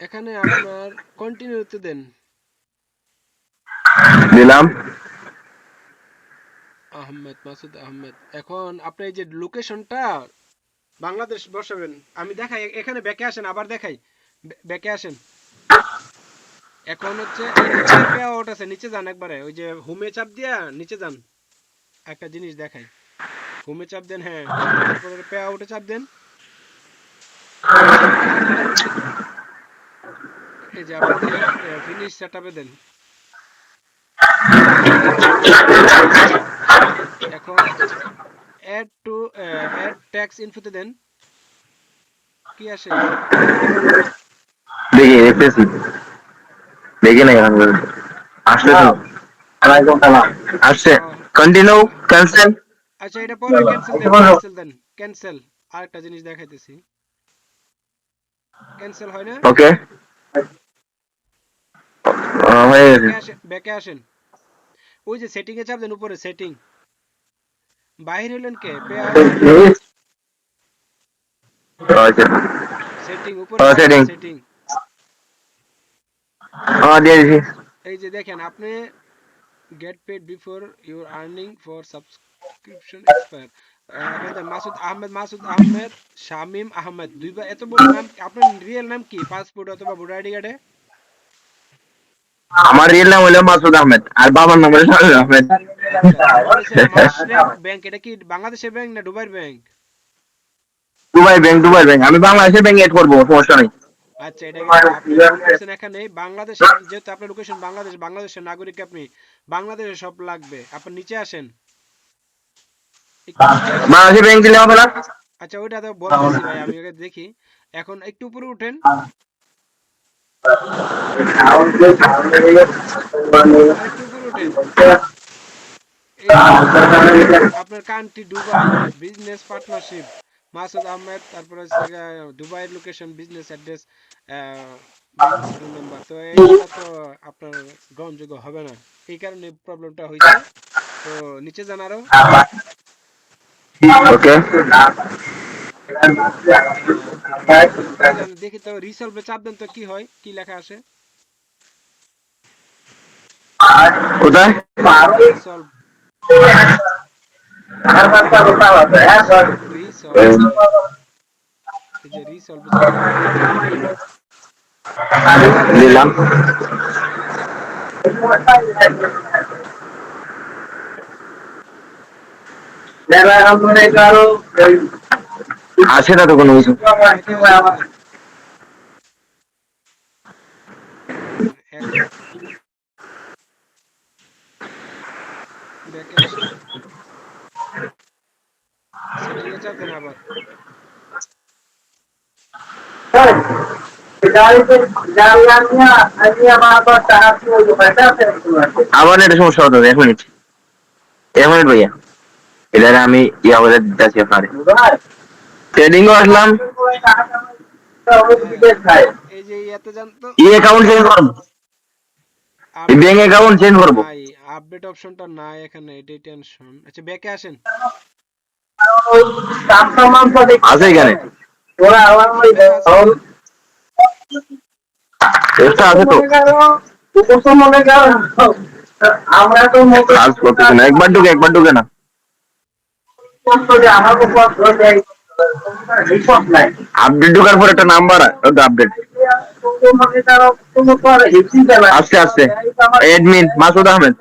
এখানে আপনার কন্টিনিউ কন্টিনিউতে দেন। দিলাম। আহমেদ মাসুদ আহমেদ এখন আপনি এই যে লোকেশনটা বাংলাদেশ বসাবেন আমি দেখাই এখানে ব্যাকে আসেন আবার দেখাই ব্যাকে আসেন। এখন হচ্ছে আউট আছে নিচে যান একবারে ওই যে হোমে চাপ দিয়া নিচে যান। একটা জিনিস দেখাই হোমে চাপ দেন হ্যাঁ তারপরে পে আউটে চাপ দেন। এই যে আপনাদের ফিনিশ সেটআপে দেন। এখন অ্যাড টু অ্যাড ট্যাক্স ইনফোতে দেন। কি আসে? দেখি দেখতেছি। দেখি না এখন। আসলে আসছে। কন্টিনিউ ক্যান্সেল আচ্ছা এটা পরে ক্যান্সেল দেন ক্যান্সেল দেন ক্যান্সেল আরেকটা জিনিস দেখাইতেছি। ক্যান্সেল হয় না? ওকে হয়ে গেছে। ব্যাকে আসেন ওই যে সেটিং এ চাপ দেন উপরে সেটিং বাইরে হলেন কে? আচ্ছা। সেটিং উপরে setting. সেটিং হ্যাঁ দিয়ে দিছি। এই যে দেখেন আপনি get paid before your earning for subscription expire Masud Ahmed Masud Ahmed Shamim Ahmed দুইবার এত বড় নাম আপনার রিয়েল নাম কি? পাসপোর্ট অথবা ভোটার আইডি কার্ডে আমার রিয়েল নাম হলো মাসুদ আহমেদ আর বাবার নাম হলো শামিম আহমেদ। ব্যাংক এটা কি বাংলাদেশের ব্যাংক না দুবাইয়ের bank Dubai bank Dubai bank আমি বাংলাদেশের ব্যাংক এড করব সমস্যা নেই। আচ্ছা এটা আপনি এখানে? বাংলাদেশ যেহেতু আপনার লোকেশন বাংলাদেশ বাংলাদেশের নাগরিক আপনি বাংলাদেশে সব লাগবে। আপনি নিচে আসেন। বাংলাদেশের ব্যাংক দিলে হবে না? আচ্ছা ওইটা তো বলতেছি ভাই আমি দেখি। এখন একটু উপরে উঠেন আরেকটু উপরে উঠেন এই আপনার country Dubai business partnership Masud Ahmed তারপরে দুবাইয়ের লোকেশন বিজনেস অ্যাড্রেস নাম্বার তো এইটা তো আপনার গ্রহণযোগ্য হবে না। এই কারণে প্রবলেমটা হয়েছে। তো নিচে আরও। ওকে দেখি তো রিসলভে চাপ দেন তো কি হয় কি লেখা আসে কোথায়? রিসলভ রিসলভ এই যে রিসলভে চাপ দেন। দিলাম। আসে না তো কোনো কিছু আবার এটা সমস্যা হতো এক মিনিট। এক মিনিট ভাইয়া। এটা আমি ইয়া বলে দিতেছি আপনারে ট্রেডিংও আসলাম। এই যে ইয়াতে যান ই অ্যাকাউন্ট চেঞ্জ করব ব্যাংক অ্যাকাউন্ট চেঞ্জ করব আপডেট অপশনটা নাই এখানে এটাই টেনশন আচ্ছা ব্যাকে আসেন। আছে এখানে। এক্সট্রা আছে তো। আমরা একবার ঢুকে একবার ঢুকে না। আপডেট ঢোকার পর একটা নাম্বার আপডেট আস্তে আস্তে। এডমিন মাসুদ আহমেদ।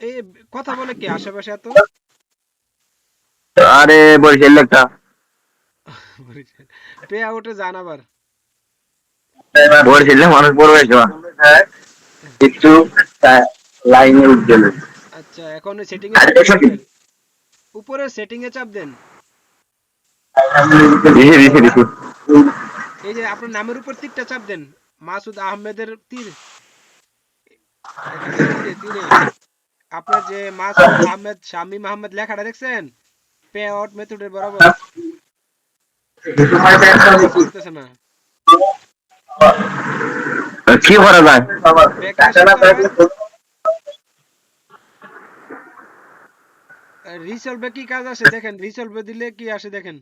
এই কথা বলে কি আশেপাশে এত? আরে বরিশাল। একটা পে আউটে যান আবার। বরিশালে মানুষ বড় হয়েছে। একটু লাইনে উজ্জ্বল আচ্ছা এখন সেটিং এ আর চাপ এসব কি? দেন। উপরে সেটিং এ চাপ দেন। এই যে আপনার নামের উপর তীরটা চাপ দেন মাসুদ আহমেদের তীর। আপনার যে মাসুদ আহমেদ শামীম আহমেদ লেখাটা দেখছেন? পে আউট মেথডের বরাবর। না। কি করা যায়? রিসলভে কি কাজ আসে দেখেন রিসলভে দিলে কি আসে দেখেন।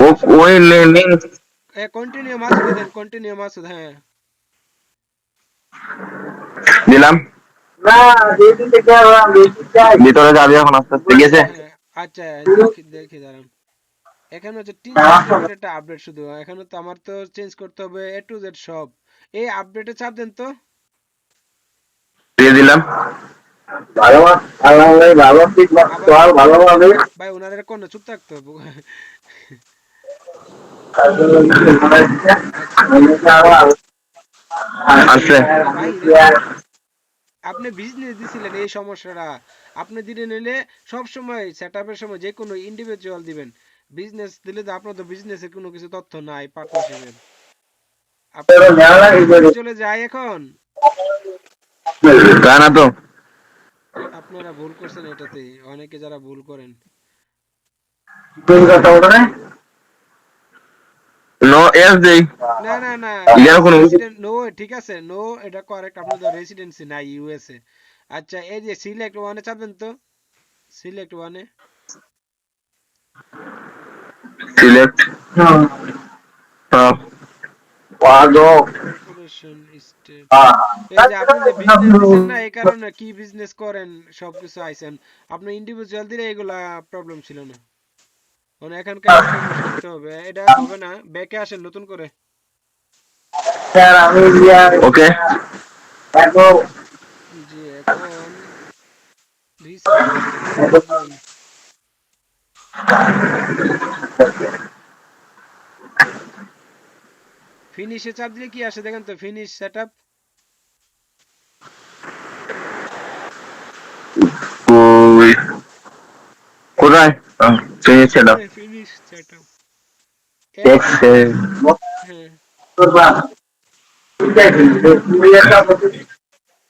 ও ওই লিঙ্ক কন্টিনিউ মাসুদ দেন কন্টিনিউ মাসুদ হ্যাঁ। দিলাম। না বেশি থেকে আর বেশি চাই ভিতরে যাবি এখন আস্তে আস্তে গেছে হ্যাঁ, আচ্ছা দেখি দেখি দাঁড়ান। এখানে হচ্ছে টিন সিস্টেমের একটা আপডেট শুধু এখানে তো আমার তো চেঞ্জ করতে হবে এ টু জেড সব। এই আপডেটে চাপ দেন তো। দিয়ে দিলাম। ভাই ওনাদের কোন চুপ থাকতো হবে। আপনি বিজনেস দিছিলেন এই সমস্যাটা। আপনি দিলে নিলে সব সময় সেটআপের সময় যে কোনো ইন্ডিভিজুয়াল দিবেন। বিজনেস দিলে তো আপনার তো বিজনেসের কোনো কিছু তথ্য নাই পার্টনারশিপের চলে যায় এখন। তা না তো? আপনারা ভুল করছেন এটাতে অনেকে যারা ভুল করেন। নো এস দেই। না না না। নো ঠিক আছে। নো এটা কারেক্ট আপনাদের রেসিডেন্সি নাই ইউএসএ আচ্ছা এই যে সিলেক্ট ওয়ানে চাপেন তো? সিলেক্ট ওয়ানে সিলেক্ট হ্যাঁ। কর্পোরেশন স্টেট এই যে আপনি যে বিজনেস না এই কারণে কি বিজনেস করেন সবকিছু আইছেন আপনি ইন্ডিভিজুয়াল দিলে এগুলা প্রবলেম ছিল না। মানে এখানকার দিতে হবে। এটা হবে না ব্যাকে আসেন নতুন করে। স্যার আমি ওকে এখন জি এখন ফিনিশে চাপ দিলে কি আসে? দেখেন তো ফিনিশ সেটআপ ওই কোথায় ফিনিশ ফিনিশ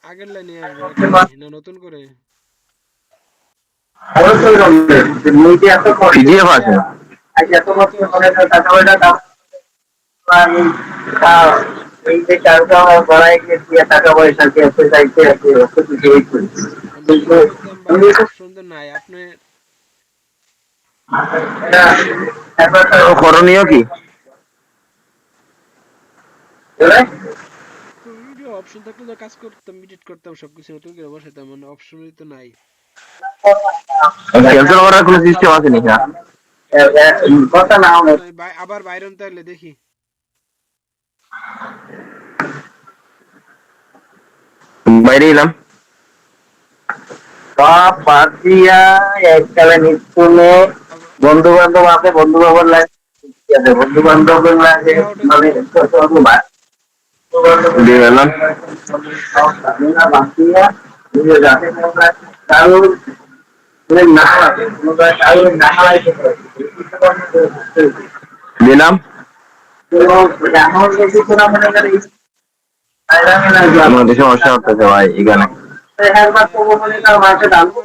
আগের লাইনে আসবে? না নতুন করে? পিডিএফ আছে। টাকা পয়সা এই যে কারটা টাকা পয়সা কিছু করি। সুন্দর নাই আপনি করণীয় কি? অপশন থাকলে তো কাজ করতাম এডিট করতাম সবকিছু নতুন করে বসাতাম মানে অপশনই তো নাই। ক্যান্সেল করার কোনো সিস্টেম আছে নাকি? কথা না আবার বাইরন তাহলে দেখি। বাইরে এলাম সব বাদ দিয়া এককালে নিশ্চুনে বন্ধু বান্ধব আছে বন্ধু বান্ধব লাগে বন্ধু বান্ধব লাগে মানে না দিলাম। আমার দেশে অসহায় ভাই এখানে